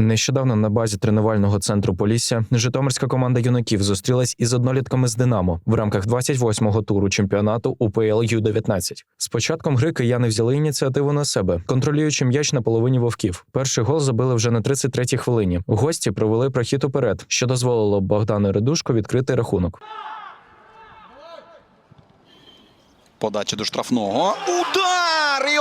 Нещодавно на базі тренувального центру Полісся Житомирська команда юнаків зустрілась із однолітками з Динамо в рамках 28-го туру чемпіонату УПЛ Ю-19. З початком гри кияни взяли ініціативу на себе, контролюючи м'яч на половині вовків. Перший гол забили вже на 33-й хвилині. Гості провели прохід уперед, що дозволило Богдану Редушко відкрити рахунок. Подача до штрафного. Удар! І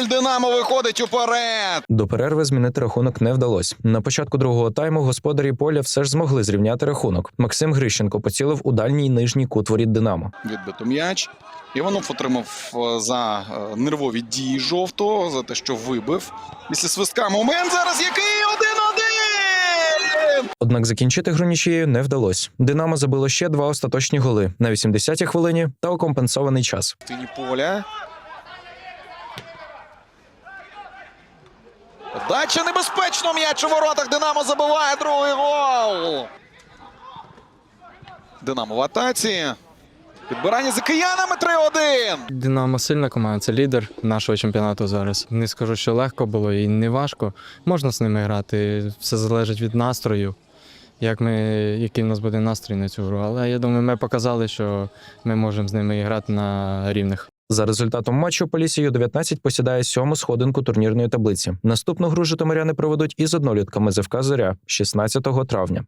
1-0. Динамо виходить уперед. До перерви змінити рахунок не вдалося. На початку другого тайму господарі поля все ж змогли зрівняти рахунок. Максим Грищенко поцілив у дальній нижній кут воріт Динамо. Відбито м'яч. Іванов отримав е, за е, нервові дії жовтого, за те, що вибив. Після свистка момент зараз який 1-1! Однак закінчити гру нічією не вдалося. Динамо забило ще два остаточні голи на 80-й хвилині та у компенсований час. Тині поля. Дача небезпечно. М'яч у воротах. Динамо забиває другий гол. Динамо в атаці. Підбирання за киянами 3-1. Динамо сильна команда, це лідер нашого чемпіонату зараз. Не скажу, що легко було і не важко. Можна з ними грати. Все залежить від настрою, як ми, який в нас буде настрій на цю гру. Але я думаю, ми показали, що ми можемо з ними грати на рівних. За результатом матчу Полісся Ю-19 посідає сьому сходинку турнірної таблиці. Наступну гру житомиряни проведуть із однолітками ЗФК Зоря 16 травня.